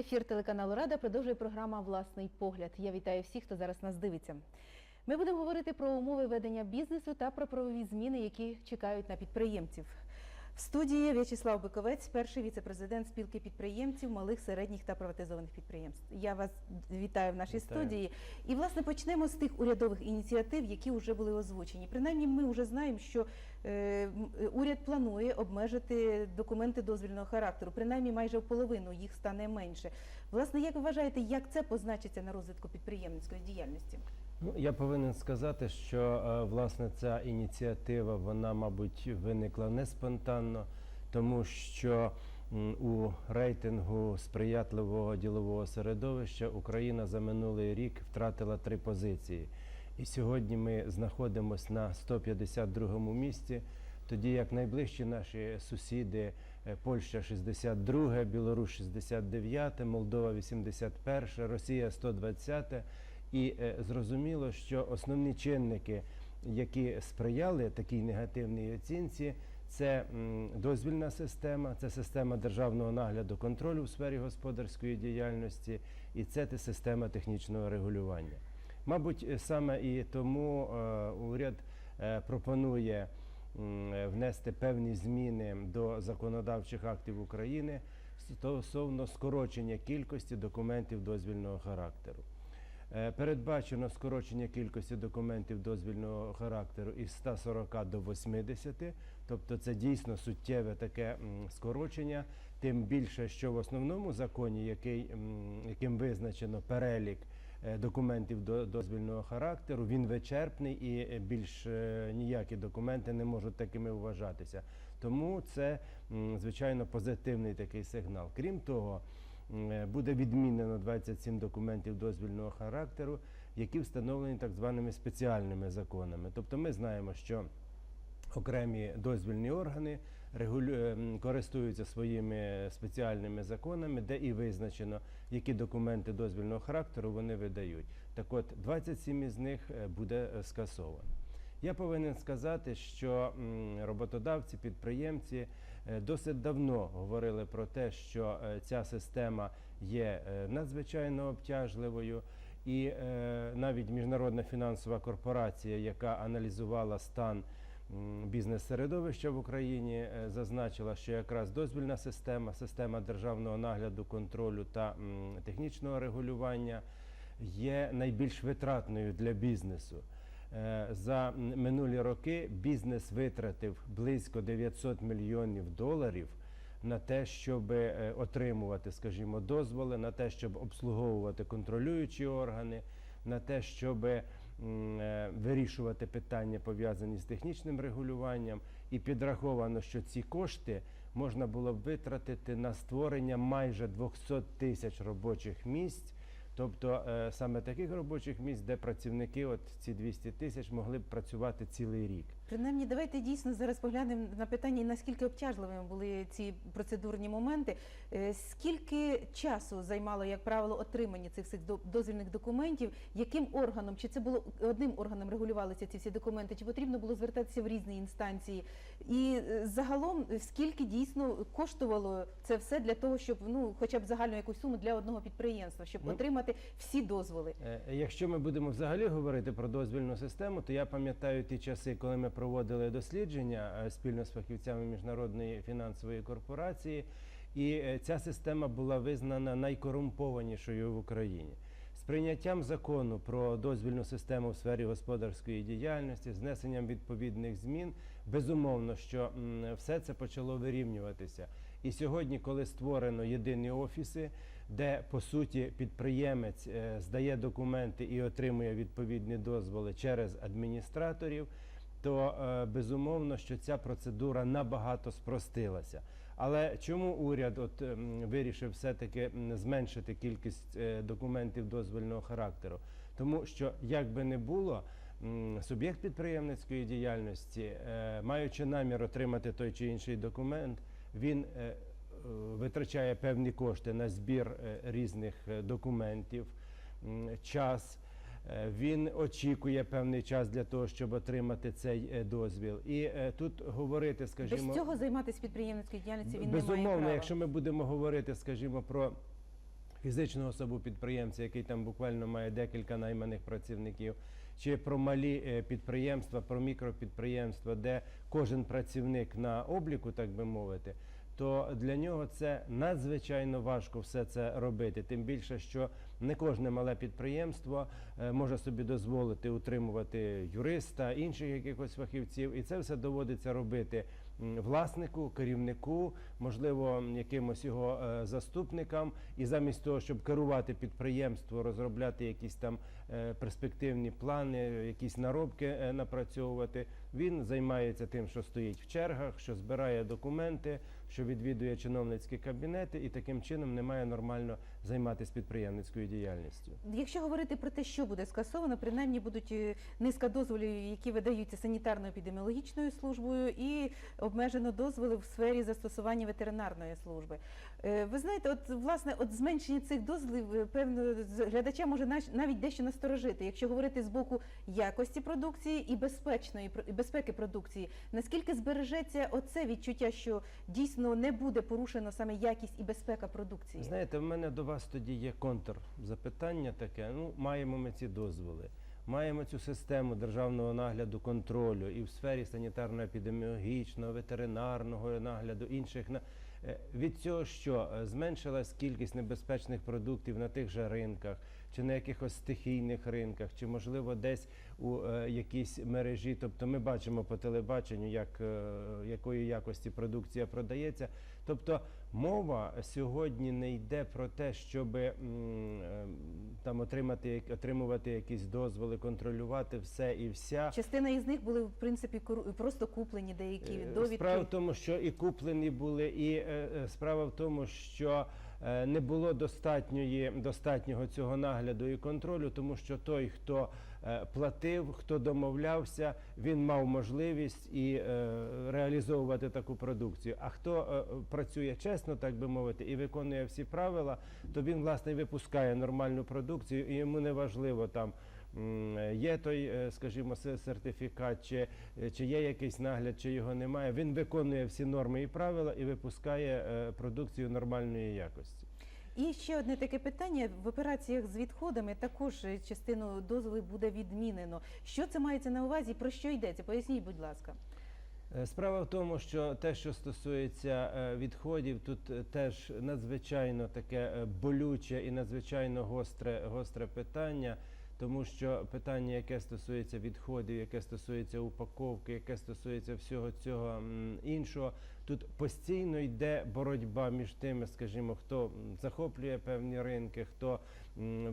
Ефір телеканалу Рада продовжує програма Власний погляд. Я вітаю всіх, хто зараз нас дивиться. Ми будемо говорити про умови ведення бізнесу та про правові зміни, які чекають на підприємців. В студії В'ячеслав Биковець, перший віце-президент спілки підприємців малих, середніх та приватизованих підприємств. Я вас вітаю в нашій Вітаю. студії. І власне почнемо з тих урядових ініціатив, які вже були озвучені. Принаймні, ми вже знаємо, що е, уряд планує обмежити документи дозвільного характеру. Принаймні, майже в половину їх стане менше. Власне, як ви вважаєте, як це позначиться на розвитку підприємницької діяльності? Ну, я повинен сказати, що е, власне ця ініціатива, вона, мабуть, виникла не спонтанно, тому що у рейтингу сприятливого ділового середовища Україна за минулий рік втратила три позиції. І сьогодні ми знаходимося на 152 місці, тоді як найближчі наші сусіди е, Польща 62, Білорусь 69, Молдова 81, Росія 120. І е, зрозуміло, що основні чинники, які сприяли такій негативній оцінці, це дозвільна система, це система державного нагляду контролю в сфері господарської діяльності, і це те система технічного регулювання. Мабуть, е, саме і тому е, уряд пропонує внести певні зміни до законодавчих актів України стосовно скорочення кількості документів дозвільного характеру. Е, Передбачено скорочення кількості документів дозвільного характеру із 140 до 80, тобто це дійсно суттєве таке скорочення, тим більше, що в основному законі, який, яким визначено перелік е, документів до- дозвільного характеру, він вичерпний і е, більш ніякі документи не можуть такими вважатися. Тому це, звичайно, позитивний такий сигнал. Крім того, буде відмінено 27 документів дозвільного характеру, які встановлені так званими спеціальними законами. Тобто ми знаємо, що окремі дозвільні органи регулю... ем, користуються своїми спеціальними законами, де і визначено, які документи дозвільного характеру вони видають. Так от 27 із них е, буде е, скасовано. Я повинен сказати, що роботодавці, підприємці е, досить давно говорили про те, що е, ця система є е, надзвичайно обтяжливою. І е, навіть міжнародна фінансова корпорація, яка аналізувала стан бізнес-середовища в Україні, е, зазначила, що якраз дозвільна система, система державного нагляду, контролю та технічного регулювання є найбільш витратною для бізнесу. Е, За минулі роки бізнес витратив близько 900 мільйонів доларів на те, щоб е, отримувати, скажімо, дозволи, на те, щоб обслуговувати контролюючі органи, на те, щоб е, вирішувати питання пов'язані з технічним регулюванням, і підраховано, що ці кошти можна було б витратити на створення майже 200 тисяч робочих місць. Тобто е, саме таких робочих місць, де працівники, от ці 200 тисяч, могли б працювати цілий рік. Принаймні, давайте дійсно зараз поглянемо на питання, наскільки обтяжливими були ці процедурні моменти. Е, Скільки часу займало, як правило, отримання цих всіх до- дозвільних документів? Яким органом? Чи це було одним органом регулювалися ці всі документи? Чи потрібно було звертатися в різні інстанції? І е, загалом, скільки дійсно коштувало це все для того, щоб ну, хоча б загальну якусь суму для одного підприємства, щоб Ну, отримати всі дозволи? Е, Якщо ми будемо взагалі говорити про дозвільну систему, то я пам'ятаю ті часи, коли ми проводили дослідження е, спільно з фахівцями міжнародної фінансової корпорації, і е, ця система була визнана найкорумпованішою в Україні. З прийняттям закону про дозвільну систему в сфері господарської діяльності, з внесенням відповідних змін, безумовно, що все це почало вирівнюватися. І сьогодні, коли створено єдині офіси, де по суті підприємець е, здає документи і отримує відповідні дозволи через адміністраторів, то е, безумовно, що ця процедура набагато спростилася. Але чому уряд от ем, вирішив все-таки зменшити кількість е, документів дозвольного характеру? Тому що як би не було, суб'єкт підприємницької діяльності, е, маючи намір отримати той чи інший документ, він витрачає певні кошти на збір різних документів, час. Е, Він очікує певний час для того, щоб отримати цей е, дозвіл. І е, тут говорити, скажімо, Без цього займатися підприємницькою діяльністю він не має безумовно, права. якщо ми будемо говорити, скажімо, про фізичну особу підприємця, який там буквально має декілька найманих працівників, чи про малі підприємства, про мікропідприємства, де кожен працівник на обліку, так би мовити, то для нього це надзвичайно важко все це робити. Тим більше, що не кожне мале підприємство е, може собі дозволити утримувати юриста, інших якихось фахівців, і це все доводиться робити власнику, керівнику, можливо, якимось його е, заступникам. І замість того, щоб керувати підприємство, розробляти якісь там е, перспективні плани, якісь наробки напрацьовувати, він займається тим, що стоїть в чергах, що збирає документи, що відвідує чиновницькі кабінети, і таким чином не має нормально займатися підприємницькою діяльністю. Якщо говорити про те, що буде скасовано, принаймні будуть е, низка дозволів, які видаються санітарно-епідеміологічною службою, і обмежено дозволи в сфері застосування ветеринарної служби. Е, Ви знаєте, от власне, от зменшення цих дозволів, е, певно, глядача може навіть дещо насторожити, якщо говорити з боку якості продукції і безпечної і безпеки продукції. Наскільки збережеться оце відчуття, що дійсно не буде порушено саме якість і безпека продукції? Знаєте, в мене до вас тоді є контр запитання таке. Ну, маємо ми ці дозволи. Маємо цю систему державного нагляду контролю і в сфері санітарно-епідеміологічного, ветеринарного нагляду, інших Е, від цього, що е, зменшилась кількість небезпечних продуктів на тих же ринках, чи на якихось стихійних ринках, чи можливо десь у е, якійсь мережі. Тобто ми бачимо по телебаченню, як е, якої якості продукція продається. Тобто мова сьогодні не йде про те, щоб е, там отримати отримувати якісь дозволи, контролювати все і вся. Частина із них були в принципі просто куплені деякі Е, довідки. Справа в тому, що і куплені були, і е, е, справа в тому, що не було достатньої достатнього цього нагляду і контролю, тому що той, хто е, платив, хто домовлявся, він мав можливість і е, реалізовувати таку продукцію. А хто е, працює чесно, так би мовити, і виконує всі правила, то він власне випускає нормальну продукцію, і йому не важливо там. М, Є той, е, скажімо, сертифікат, чи, е, чи є якийсь нагляд, чи його немає. Він виконує всі норми і правила і випускає е, продукцію нормальної якості. І ще одне таке питання: в операціях з відходами також е, частину дозволів буде відмінено. Що це мається на увазі? Про що йдеться? Поясніть, будь ласка. Е, Справа в тому, що те, що стосується е, відходів, тут е, теж надзвичайно таке е, болюче і надзвичайно гостре, гостре питання, тому що питання, яке стосується відходів, яке стосується упаковки, яке стосується всього цього іншого, тут постійно йде боротьба між тими, скажімо, хто захоплює певні ринки, хто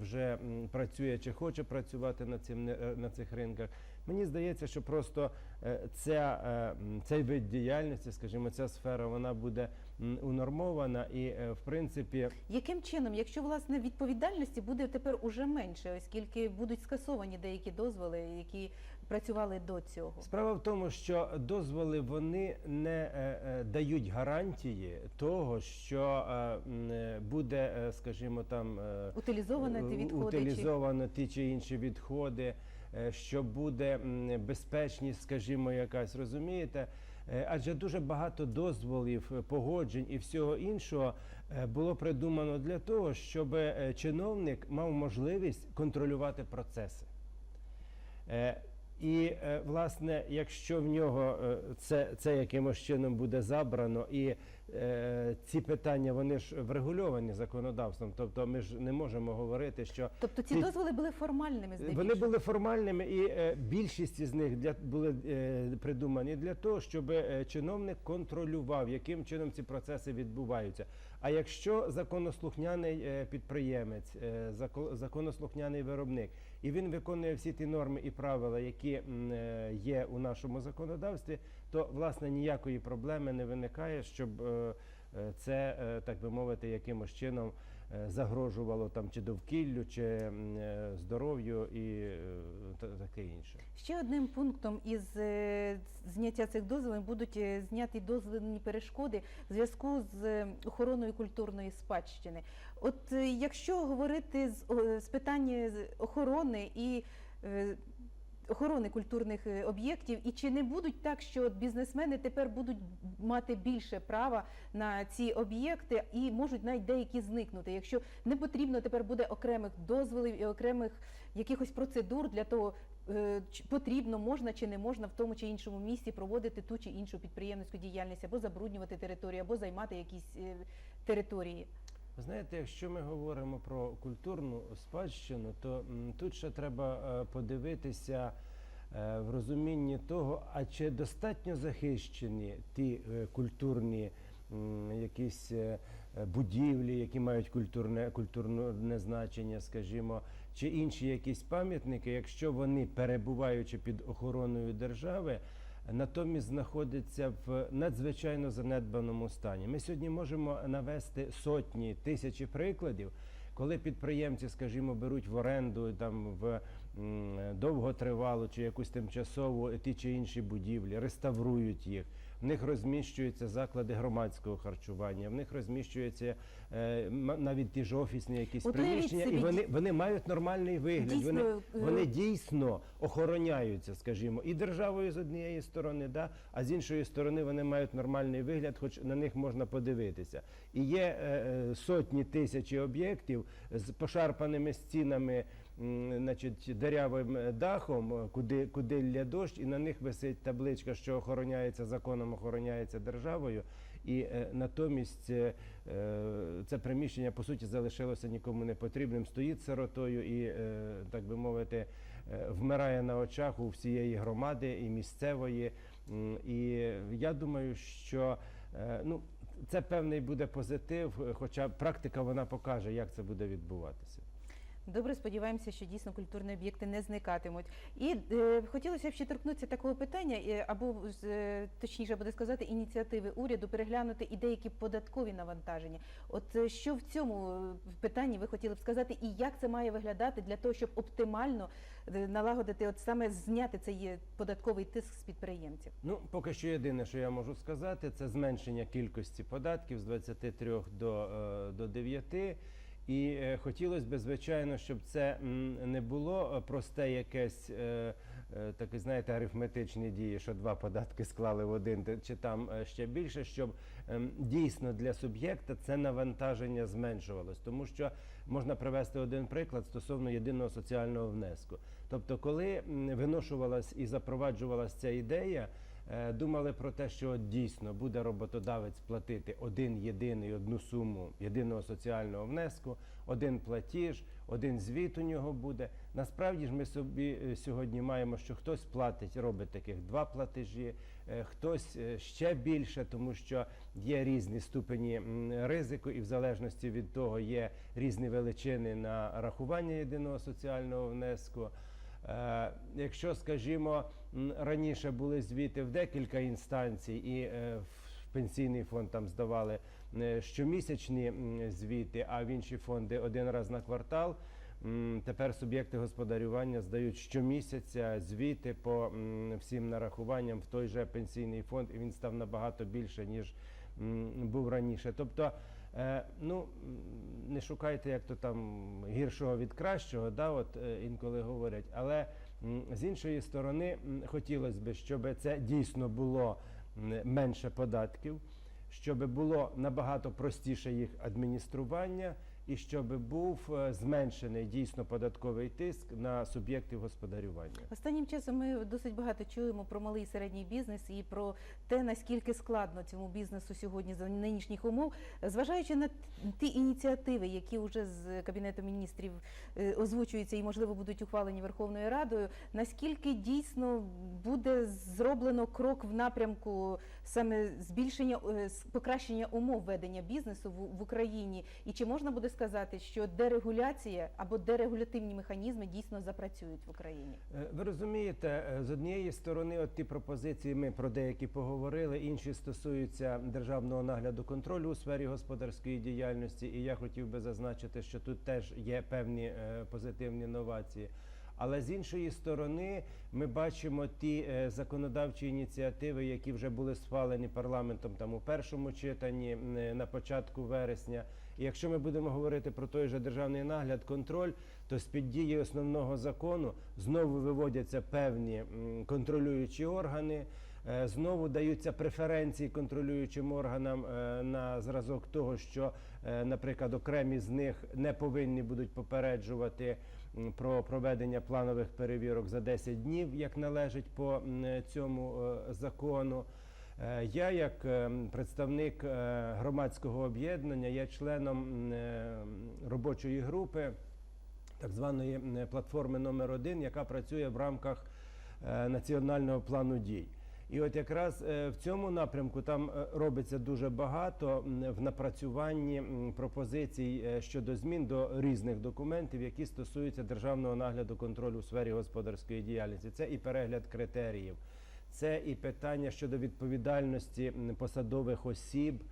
вже працює чи хоче працювати на, цим, е, на цих ринках. Мені здається, що просто е, ця, е, цей вид діяльності, скажімо, ця сфера, вона буде унормована і, е, в принципі, Яким чином, якщо власне відповідальності буде тепер уже менше, оскільки будуть скасовані деякі дозволи, які працювали до цього? Справа в тому, що дозволи вони не дають гарантії того, що буде, скажімо, там Утилізовано ті відходи чи утилізовано ті чи інші відходи, що буде безпечність, скажімо, якась, розумієте? Е, Адже дуже багато дозволів, е, погоджень і всього іншого е, було придумано для того, щоб е, чиновник мав можливість контролювати процеси. І е, власне, якщо в нього е, це, це якимось чином буде забрано, і е, ці питання вони ж врегульовані законодавством, тобто ми ж не можемо говорити, що тобто ці дозволи були формальними здебільшого? вони були формальними, і е, більшість із них для були е, придумані для того, щоб е, чиновник контролював, яким чином ці процеси відбуваються. А якщо законослухняний е, підприємець, е, законослухняний виробник, і він виконує всі ті норми і правила, які е, є у нашому законодавстві, то власне ніякої проблеми не виникає, щоб це, так би мовити, якимось чином загрожувало там чи довкіллю, чи е, здоров'ю і е, та- таке інше. Ще одним пунктом із е, зняття цих дозволів будуть е, зняті дозволені перешкоди в зв'язку з е, охороною культурної спадщини. От е, якщо говорити з, з питання охорони і е, охорони культурних е, об'єктів, і чи не будуть так, що бізнесмени тепер будуть мати більше права на ці об'єкти і можуть навіть деякі зникнути, якщо не потрібно тепер буде окремих дозволів і окремих якихось процедур для того, е, потрібно, можна чи не можна в тому чи іншому місці проводити ту чи іншу підприємницьку діяльність або забруднювати територію, або займати якісь е, території. Ви Знаєте, якщо ми говоримо про культурну спадщину, то тут ще треба е, подивитися е, в розумінні того, а чи достатньо захищені ті е, культурні якісь будівлі, які мають культурне, культурне значення, скажімо, чи інші якісь пам'ятники, якщо вони перебуваючи під охороною держави, натомість знаходиться в надзвичайно занедбаному стані. Ми сьогодні можемо навести сотні тисячі прикладів, коли підприємці, скажімо, беруть в оренду там в довготривалу чи якусь тимчасову ті чи інші будівлі, реставрують їх. В них розміщуються заклади громадського харчування, в них розміщуються е, навіть ті ж офісні якісь От приміщення, і вони, вони мають нормальний вигляд. Дійсно, вони, е, вони дійсно охороняються, скажімо, і державою з однієї сторони, да, а з іншої сторони вони мають нормальний вигляд, хоч на них можна подивитися. І є е, е, сотні тисячі об'єктів з пошарпаними стінами, значить, дерявим е, дахом, е, куди, куди лє дощ, і на них висить табличка, що охороняється законом, охороняється державою. І е, натомість е, е, це приміщення по суті залишилося нікому не потрібним, стоїть сиротою і, е, так би мовити, е, вмирає на очах у всієї громади і місцевої. І я думаю, що е, ну, це певний буде позитив, хоча практика вона покаже, як це буде відбуватися. Добре, сподіваємося, що дійсно культурні об'єкти не зникатимуть. І е, хотілося б ще торкнутися такого питання, або е, точніше буде сказати, ініціативи уряду переглянути і деякі податкові навантаження. От е, що в цьому е, питанні ви хотіли б сказати, і як це має виглядати для того, щоб оптимально е, налагодити, от саме зняти цей податковий тиск з підприємців? Ну, поки що єдине, що я можу сказати, це зменшення кількості податків з 23 до, до 9. І е, хотілося б, звичайно, щоб це не було е, просте якесь е, таке, знаєте, арифметичні дії, що два податки склали в один, чи там ще більше, щоб ем, дійсно для суб'єкта це навантаження зменшувалось. Тому що можна привести один приклад стосовно єдиного соціального внеску. Тобто, коли виношувалась і запроваджувалась ця ідея, думали про те, що дійсно буде роботодавець платити один єдиний одну суму єдиного соціального внеску, один платіж, один звіт у нього буде. Насправді ж ми собі е, сьогодні маємо, що хтось платить, робить таких два платежі, е, хтось е, ще більше, тому що є різні ступені ризику, і в залежності від того є різні величини на рахування єдиного соціального внеску. Е, Якщо, скажімо, раніше були звіти в декілька інстанцій, і е, в пенсійний фонд там здавали е, щомісячні звіти, а в інші фонди один раз на квартал. Тепер суб'єкти господарювання здають щомісяця звіти по всім нарахуванням в той же пенсійний фонд, і він став набагато більше, ніж був раніше. Тобто, е, ну не шукайте як то там гіршого від кращого, да, от інколи говорять. Але з іншої сторони, хотілося б, щоб це дійсно було менше податків, щоб було набагато простіше їх адміністрування. І щоб був е, зменшений дійсно податковий тиск на суб'єктів господарювання. Останнім часом ми досить багато чуємо про малий і середній бізнес і про те, наскільки складно цьому бізнесу сьогодні за нинішніх умов, зважаючи на ті ініціативи, які вже з кабінету міністрів е, озвучуються і можливо будуть ухвалені Верховною Радою. Наскільки дійсно буде зроблено крок в напрямку саме збільшення е, покращення умов ведення бізнесу в Україні, і чи можна буде сказати, що дерегуляція або дерегулятивні механізми дійсно запрацюють в Україні? Е, Ви розумієте, е, з однієї сторони, от ті пропозиції ми про деякі поговорили, інші стосуються державного нагляду контролю у сфері господарської діяльності. І я хотів би зазначити, що тут теж є певні е, позитивні новації. Але з іншої сторони, ми бачимо ті законодавчі ініціативи, які вже були схвалені парламентом там у першому читанні на початку вересня, І якщо ми будемо говорити про той же державний нагляд, контроль, то з-під дії основного закону знову виводяться певні контролюючі органи. Е, Знову даються преференції контролюючим органам е, на зразок того, що, е, наприклад, окремі з них не повинні будуть попереджувати про проведення планових перевірок за 10 днів, як належить по цьому закону. Е, Я, як е, представник е, громадського об'єднання, є членом робочої групи так званої платформи номер 1 яка працює в рамках національного плану дій. І от якраз в цьому напрямку там робиться дуже багато в напрацюванні пропозицій щодо змін до різних документів, які стосуються державного нагляду контролю у сфері господарської діяльності. Це і перегляд критеріїв, це і питання щодо відповідальності посадових осіб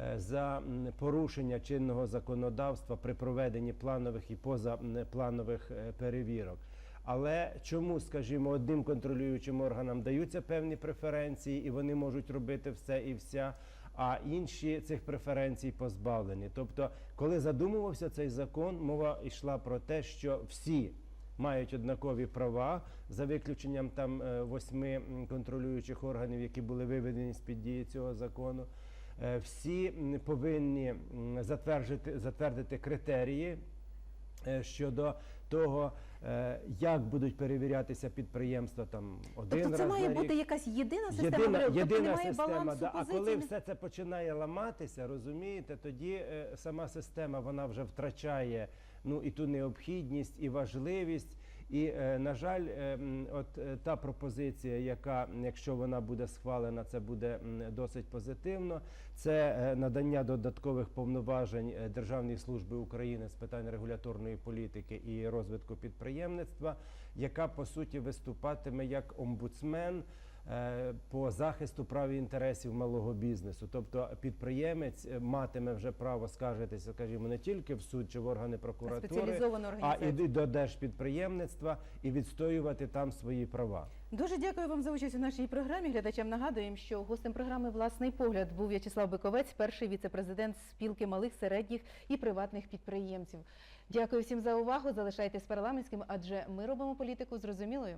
е, за порушення чинного законодавства при проведенні планових і позапланових е, перевірок. Але чому, скажімо, одним контролюючим органам даються певні преференції, і вони можуть робити все і вся, а інші цих преференцій позбавлені. Тобто, коли задумувався цей закон, мова йшла про те, що всі мають однакові права за виключенням там е, восьми контролюючих органів, які були виведені з під дії цього закону. Е, Всі повинні затвердити, затвердити критерії е, щодо того, як будуть перевірятися підприємства там один Тобто це раз має на бути якась єдина система, Єдина, тобто єдина немає система, да. а коли все це починає ламатися, розумієте, тоді сама система вона вже втрачає ну і ту необхідність, і важливість. І, е, на жаль, е, от е, та пропозиція, яка, якщо вона буде схвалена, це буде досить позитивно. Це надання додаткових повноважень Державній служби України з питань регуляторної політики і розвитку підприємництва, яка по суті виступатиме як омбудсмен по захисту прав і інтересів малого бізнесу. Тобто підприємець е, матиме вже право скаржитися, скажімо, не тільки в суд чи в органи прокуратури, а і до держпідприємництва і відстоювати там свої права. Дуже дякую вам за участь у нашій програмі. Глядачам нагадуємо, що гостем програми Власний погляд був В'ячеслав Биковець, перший віце-президент спілки малих, середніх і приватних підприємців. Дякую всім за увагу. Залишайтесь парламентським, адже ми робимо політику зрозумілою.